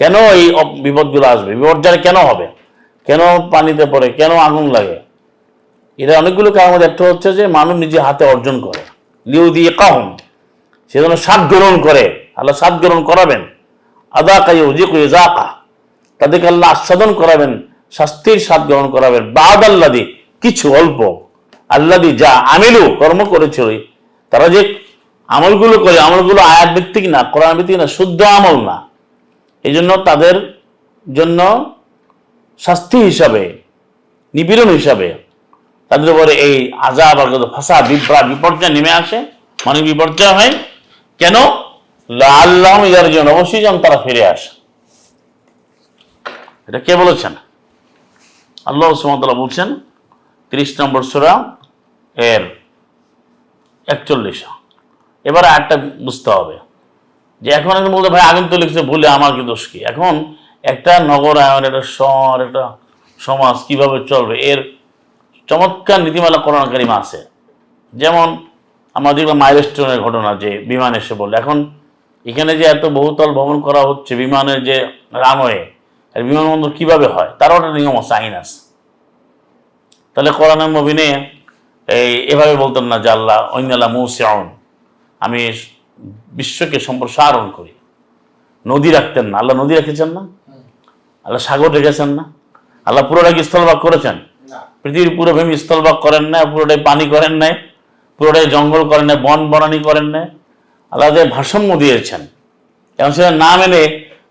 কেন এই বিপদগুলো আসবে? বিপর্যয় কেন হবে? কেন পানিতে পড়ে? কেন আগুন লাগে? এটা অনেকগুলো কারণ একটা হচ্ছে যে মানুষ নিজে হাতে অর্জন করে। লিউ দিয়ে কাহম সে যেন স্বাদ গ্রহণ করে। আল্লাহ স্বাদ গ্রহণ করাবেন। আদা কাই যে কুয়ে জাকা তাদেরকে আল্লাহ আস্বাদন করাবেন, শাস্তির স্বাদ গ্রহণ করাবেন। বাদ আল্লাদি কিছু অল্প। আল্লাদি যা আমিলু, কর্ম করেছিল, তারা যে আমলগুলো করে, আমলগুলো আয়াত ভিত্তিক না কোরআন ভিত্তিক না, শুদ্ধ আমল না। এই জন্য তাদের জন্য শাস্তি হিসাবে, নিপীড়ন হিসাবে তাদের উপরে এই আজাব ভাষা বিভ্রাট বিপর্যয় নেমে আসে। মানে বিপর্যয় হয়। কেন? আল্লাহ ইয়ার জন্য অবশ্যই যেন তারা ফিরে আসে। এটা কে বলেছেন? আল্লাহ সুমতলা বলছেন, তিরিশ নম্বর সুরা এর একচল্লিশ। এবার একটা বুঝতে হবে যে এখন আমি বলতে ভাই আগুন তো লিখছে ভুলে আমার কি দোষ কি? এখন একটা নগরায়ন একটা শহর, একটা সমাজ কীভাবে চলবে? এর চমৎকার নীতিমালা করোনা কারিমা আছে। যেমন আমরা দেখলাম মাইলস্টোনের ঘটনা যে বিমান এসে বলল, এখন এখানে যে এত বহুতল ভ্রমণ করা হচ্ছে, বিমানের যে রানওয়ে, আর বিমানবন্দর কীভাবে হয়? তারও একটা নিয়ম আছে, আইন আছে। তাহলে কোরআনের মবিনে এই এভাবে বলতেন না যে আল্লাহ মৌসিয়াউন আমি বিশ্বকে সম্প্রসারণ করি। নদী রাখতেন না। আল্লাহ নদী রেখেছেন না? আল্লাহ সাগর রেখেছেন না? আল্লাহ পুরোটা কি স্থলভাগ করেছেন? পৃথিবীর পুরো ভূমি স্থলভাগ করেন না পুরোটাই পানি করেন নাই পুরোটাই জঙ্গল করেন নাই বন বনানি করেন নাই। আল্লাহ যে ভারসাম্য দিয়েছেন। এবং সেটা না মেনে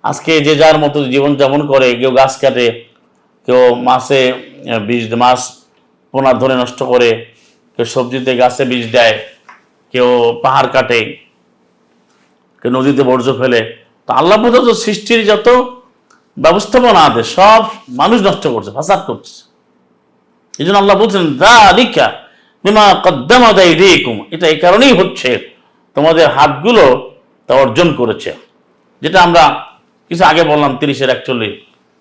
আজকে যে যার মতো জীবনযাপন করে কেউ গাছ কাটে কেউ মাছে বীজ মাছ পোনা ধরে নষ্ট করে কেউ সবজিতে গাছে বীজ দেয় কেউ পাহাড় কাটে, কেউ নদীতে বর্জ্য ফেলে, তো আল্লাহ প্রদত্ত সৃষ্টির যত ব্যবস্থাপনা আছে, সব মানুষ নষ্ট করছে, ফাসাদ করছে। এই জন্য আল্লাহ বলছেন দা লিখা বিমা কদ্দামা দেয় রেকুম এটা এই কারণেই হচ্ছে তোমাদের হাতগুলো তা অর্জন করেছে। যেটা আমরা কিছু আগে বললাম, তিরিশের একচল্লিশ,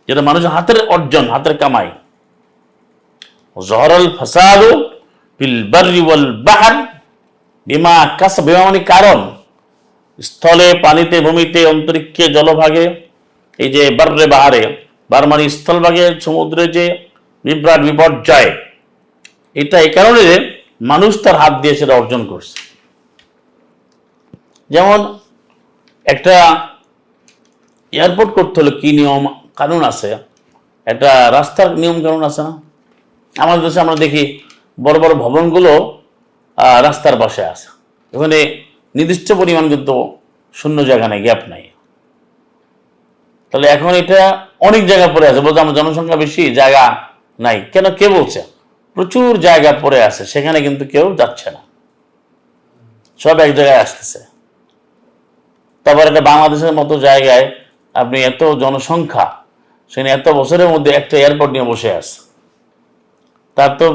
যেটা মানুষের হাতের অর্জন, হাতের কামাই। জহরল ফাসাদু বাররি বাহর বিমা আকাশ বিমা মানে কারণ? স্থলে, পানিতে, ভূমিতে, অন্তরিক্ষে, জলভাগে, এই যে বার্রে বাহারে বার মানে স্থলভাগে, সমুদ্রে যে বিভ্রাট, বিপর্যয়, এটা এই কারণে যে মানুষ তার হাত দিয়ে সেটা অর্জন করছে। যেমন একটা এয়ারপোর্ট করতে হলে কি নিয়ম, কানুন আছে? একটা রাস্তার নিয়ম কানুন আছে না? আমাদের দেশে আমরা দেখি বড় বড় ভবনগুলো রাস্তার পাশে আছে। ওখানে নির্দিষ্ট পরিমাণ কিন্তু শূন্য জায়গা নেই গ্যাপ নাই। তাহলে এখন এটা অনেক জায়গা পড়ে আছে, বলতে আমার জনসংখ্যা বেশি, জায়গা নাই। কেন কে বলছে? প্রচুর জায়গা পড়ে আছে, সেখানে কিন্তু কেউ যাচ্ছে না। সব এক জায়গায় আসতেছে। তারপর এটা বাংলাদেশের মতো জায়গায় আপনি এত জনসংখ্যা সেখানে এত বছরের মধ্যে একটা এয়ারপোর্ট নিয়ে বসে আছে। তার তো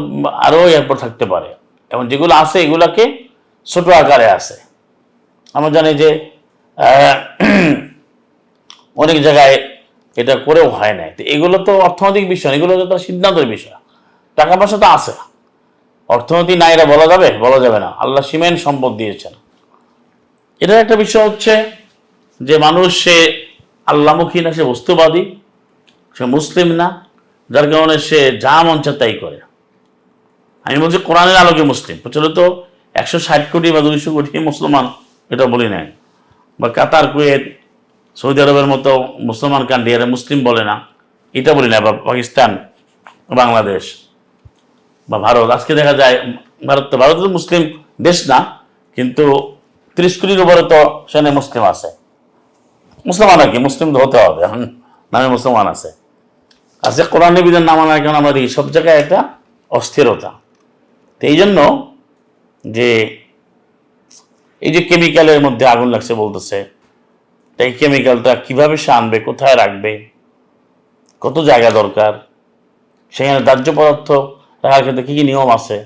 আরও এয়ারপোর্ট থাকতে পারে। এবং যেগুলো আছে, এগুলাকে ছোট আকারে আছে। আমরা জানি যে অনেক জায়গায় এটা করেও হয় নাই। তো এগুলো তো অর্থনৈতিক বিষয় এগুলো তো তার সিদ্ধান্তের বিষয়। টাকা পয়সা তো আছে। অর্থনীতি না এটা বলা যাবে? বলা যাবে না। আল্লাহ সীমেন সম্পদ দিয়েছেন। এটার একটা বিষয় হচ্ছে যে, মানুষ সে আল্লামুখী না, সে বস্তুবাদী, সে মুসলিম না, যার কারণে সে যা চায় তাই করে। আমি বলছি কোরআনের আলোকে মুসলিম। প্রচলিত একশো ষাট কোটি বা দুইশো কোটি মুসলমান, এটা বলি নাই। বা কাতার, কুয়েত, সৌদি আরবের মতো মুসলমান কান্ট্রি এরা মুসলিম বলে না। এটা বলি না বা পাকিস্তান, বাংলাদেশ বা ভারত। আজকে দেখা যায় ভারত তো ভারত তো মুসলিম দেশ না, কিন্তু ত্রিশ কোটির উপরে তো সেখানে মুসলিম আছে। মুসলমান আর কি, মুসলিম তো হতে হবে, এখন নামে মুসলমান আছে। যে কোরআন বিধান না মানার কারণে আমরা দেখি, সব জায়গায় একটা অস্থিরতা। তো এই জন্য যে এই যে কেমিক্যালের মধ্যে আগুন লাগছে বলতেছে তাই কেমিক্যালটা কীভাবে সে আনবে, কোথায় রাখবে, কত জায়গা দরকার, সেখানে দাহ্য পদার্থ রাখার ক্ষেত্রে কী কী নিয়ম আছে?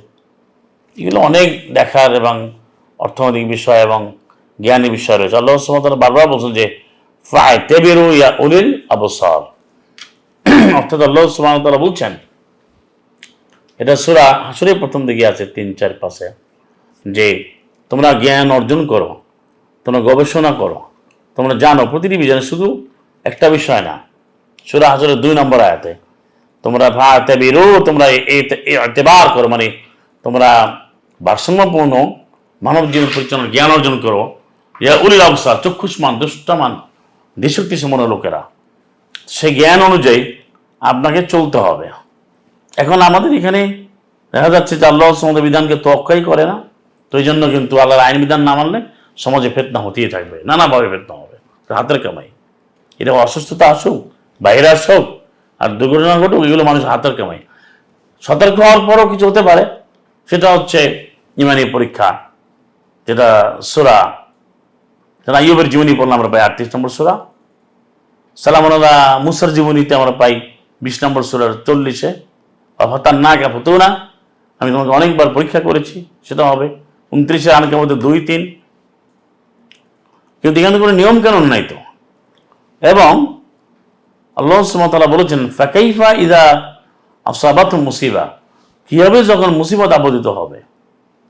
এগুলো অনেক দেখার এবং অর্থনৈতিক বিষয় এবং জ্ঞানী বিষয় রয়েছে। আল্লাহ সুমতাল বারবার বলছেন যে ফাই তেবেরু ইয়া উলিল আবসর। অর্থাৎ আল্লাহ সুমতাল্লাহ বলছেন এটা সুরা হাসুরের প্রথম দিকে আছে, তিন, চার পাশে যে তোমরা জ্ঞান অর্জন করো, তোমরা গবেষণা করো, তোমরা জানো, প্রতিটি বিজনে শুধু একটা বিষয় না। সুরা হাজরের দুই নম্বর আয়াতে, তোমরা ভাতে বেরো তোমরা এতেবার করো মানে তোমরা ভারসাম্যপূর্ণ মানব জীবন পরিচালনার জ্ঞান অর্জন করো। ইয়া উলিল আবসার, চক্ষুষ্মান, দুষ্টমান, দেশক্তি সম্পন্ন লোকেরা। সেই জ্ঞান অনুযায়ী আপনাকে চলতে হবে। এখন আমাদের এখানে দেখা যাচ্ছে যে আল্লাহ সমাদের বিধানকে তোয়াক্কাই করে না, তো এই জন্য কিন্তু আল্লাহর আইন বিধান না মানলে সমাজে ফেতনা হতেই থাকবে, নানাভাবে ফেতনা হবে হাতের কামাই। এটা অসুস্থতা আসুক বাইরে আসুক আর দুর্ঘটনা ঘটুক, এগুলো মানুষ হাতের কামাই। সতর্ক হওয়ার পরও কিছু হতে পারে, সেটা হচ্ছে ইমানি পরীক্ষা, যেটা সোরা, যেটা আইয়ুবের জীবনী পড়লাম আমরা পাই আটত্রিশ নম্বর সোরা সালামুল্লাহ মুসার জীবনীতে আমরা পাই বিশ নম্বর সোরার চল্লিশে। অর্থাৎ না কাপতো না। আমি তোমাকে অনেকবার পরীক্ষা করেছি, সেটা হবে। উনত্রিশে আনকে মধ্যে দুই তিন। কিন্তু এখানে কোনো নিয়ম কানুন নাই তো। এবং আল্লাহ সুমতাল্লাহ বলেছেন, ফাকাইফা ইদা আসাবাত মুসিবা। কীভাবে যখন মুসিবত আপদিত হবে?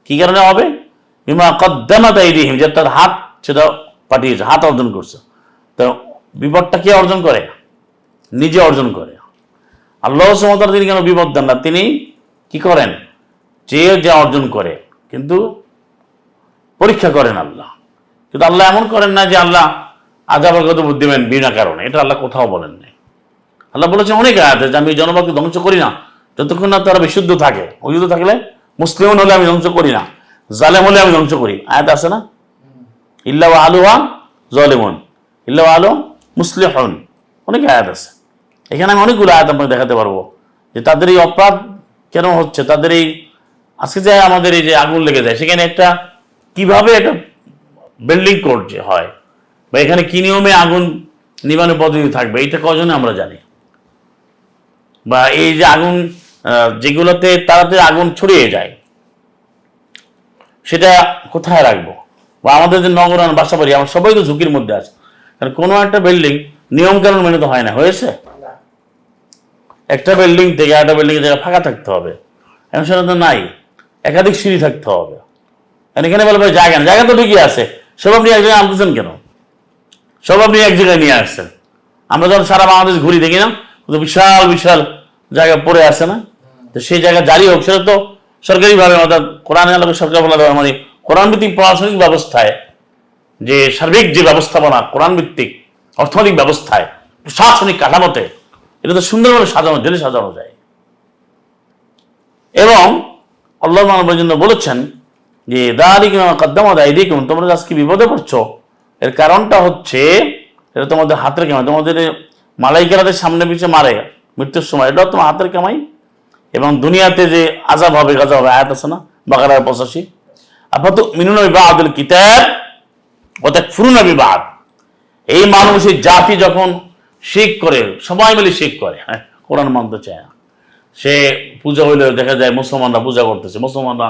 কি কারণে হবে? বিমা কদ্দামা তাইরিহিম যে তার হাত, সেটা পাঠিয়েছে, হাত অর্জন করছে। তো বিপদটা কে অর্জন করে? নিজে অর্জন করে। আল্লাহ সুমতার তিনি কেন বিপদ দেন না? তিনি কি করেন? যে যা অর্জন করে, কিন্তু পরীক্ষা করেন আল্লাহ। কিন্তু আল্লাহ এমন করেন না যে আল্লাহ আজাবের কত বুদ্ধিমান বিনা কারণে। এটা আল্লাহ কোথাও বলেন নাই। আল্লাহ বলেছে অনেক আয়াত যে আমি জনগণকে ধ্বংস করি না। যতক্ষণ না তারা বিশুদ্ধ থাকে। অযুদ্ধ থাকলে মুসলিম হলে আমি ধ্বংস করি না। জালেম হলে আমি ধ্বংস করি। আয়াত আছে না? ইল্লা আলুহা জলেমন। ইল্লা আলু মুসলিহন। অনেক আয়াত আছে। এখানে আমি অনেকগুলো আয়াত আপনাকে দেখাতে পারব যে তাদের এই অপরাধ কেন হচ্ছে? তাদের এই আজকে যে আমাদের এই যে আগুন লেগে যায়, সেখানে একটা কীভাবে একটা বিল্ডিং কোড যে হয়? বা এখানে কি নিয়মে আগুন নিবানোর পদ্ধতি থাকবে? এইটা কজনে আমরা জানি? বা এই যে আগুন যেগুলোতে তাড়াতাড়ি আগুন ছড়িয়ে যায়, সেটা কোথায় রাখব? বা আমাদের যে নগরান বাসা বাড়ি আমরা সবাই তো ঝুঁকির মধ্যে আছে। কারণ কোনো একটা বিল্ডিং নিয়ম কানুন মেনে তো হয় না। হয়েছে? একটা বিল্ডিং থেকে একটা বিল্ডিং জায়গা ফাঁকা থাকতে হবে। এখন সেটা তো নাই। একাধিক সিঁড়ি থাকতে হবে। এখানে বলে ভাই জায়গা না, জায়গা তো ঠিকই আছে। সব আপনি এক জায়গায় আনতেছেন কেন? সব আপনি এক জায়গায় নিয়ে আসছেন। আমরা যখন সারা বাংলাদেশ ঘুরি, দেখি না? বিশাল বিশাল জায়গা পড়ে আছে না? তো সেই জায়গা জারি হোক, সেটা তো সরকারিভাবে অর্থাৎ কোরআন আলোকে সরকার বলা দেওয়া মানে কোরআন ভিত্তিক প্রশাসনিক ব্যবস্থায় যে সার্বিক যে ব্যবস্থাপনা কোরআন ভিত্তিক অর্থনৈতিক ব্যবস্থায়, প্রশাসনিক কাঠামোতে এটা তো সুন্দরভাবে সাজানো জেলে সাজানো যায়। এবং আল্লাহ মানবের জন্য বলেছেন যে দাঁড়ি কদ্দামা দায় দিয়ে কেমন তোমরা আজকে বিপদে পড়ছো, এর কারণটা হচ্ছে এটা তোমাদের হাতের কামাই। তোমাদের মালাইকেরাদের সামনে পিছিয়ে মারে মৃত্যুর সময়। এটাও তোমার হাতের কামাই। এবং দুনিয়াতে যে আজাব হবে গাজাব হবে, আয়াত আছে না? বাগারায় পঁচাশি। আপাতত মিনুন বিবাহুল কিতাব অর্থাৎ ফুরুন বিবাদ। এই মানুষ এই জাতি যখন শিখ করে, সবাই মিলে শিখ করে হ্যাঁ? কোরআন মানতে চায় না। সে পূজা হইলে দেখা যায় মুসলমানরা পূজা করতেছে। মুসলমানরা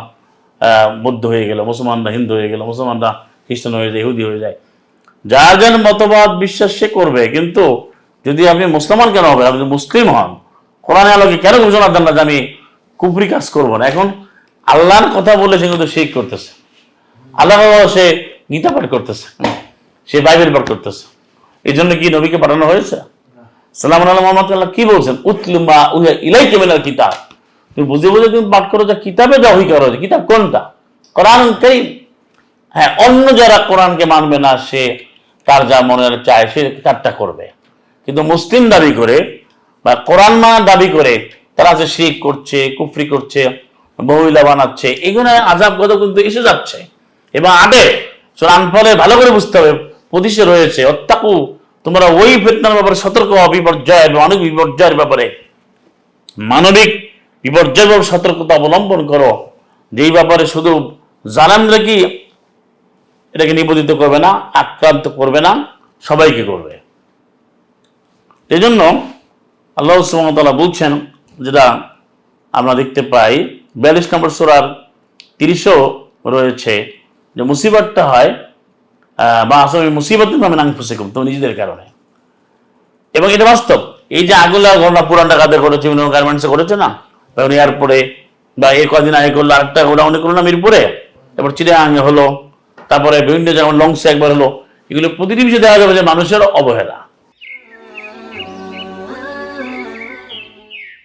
বৌদ্ধ হয়ে গেল, মুসলমানরা হিন্দু হয়ে গেল, মুসলমানরা খ্রিস্টান হয়ে যায়, ইহুদি হয়ে যায়। যার যার মতবাদ, বিশ্বাস সে করবে, কিন্তু যদি আপনি মুসলমান কেন হবে আপনি মুসলিম হন কোরআনে আলোকে কেন ঘোষণা দেন না যে আমি কুফরি কাজ করব না? এখন আল্লাহর কথা বলে সে কিন্তু শিখ করতেছে। আল্লাহ সে গীতা পাঠ করতেছে। সে বাইবেল পাঠ করতেছে। এই জন্য কি নবীকে পাঠানো হয়েছে? সালাম আল্লাহ কি বলছেন? উতলুমা উহিয়া ইলাইকে মিনাল কিতাব। তুমি বুঝে বুঝে তুমি পাঠ করো যে কিতাবে যা করো যে কিতাব কোনটা? কোরআন হ্যাঁ অন্য যারা কোরআনকে মানবে না, সে তার যা চায়, সে করবে। কিন্তু মুসলিম দাবি করে বা কোরআন দাবি করে, তারা যে শিখ করছে, কুফরি করছে মহিলা বানাচ্ছে, এগুলো আজাব গত কিন্তু এসে যাচ্ছে। এবং কোরআন ফলে ভালো করে বুঝতে হবে প্রতিষ্ঠা রয়েছে অত্যাকু তোমরা ওই ফেতনার ব্যাপারে সতর্ক হওয়া বিপর্যয় এবং অনেক বিপর্যয়ের ব্যাপারে। মানবিক বিপর্যয় ব্যাপারে সতর্কতা অবলম্বন করো। যেই ব্যাপারে শুধু জানানরা কি এটাকে নিবেদিত করবে না, আক্রান্ত করবে না, সবাইকে করবে। এই জন্য আল্লাহ সুমতলা বলছেন, যেটা আমরা দেখতে পাই, বিয়াল্লিশ নম্বর সোরার তিরিশও রয়েছে, যে মুসিবতটা হয় বা আসলে মুসিবত নামে নাং ফুসেকুম তো নিজেদের কারণে। এবং এটা বাস্তব। এই যে আগুলা ঘটনা, পুরান ঢাকাতে করেছে বিভিন্ন গার্মেন্টসে করেছে না? এবং এয়ারপোর্টে, বা এ কদিন আগে করল আরেকটা গোডাউনে করল না মিরপুরে? তারপর চিড়িয়াঙ্গে হলো, তারপরে বিভিন্ন যেমন লংসে একবার হলো। এগুলো প্রতিটি বিষয়ে দেখা যাবে যে মানুষের অবহেলা।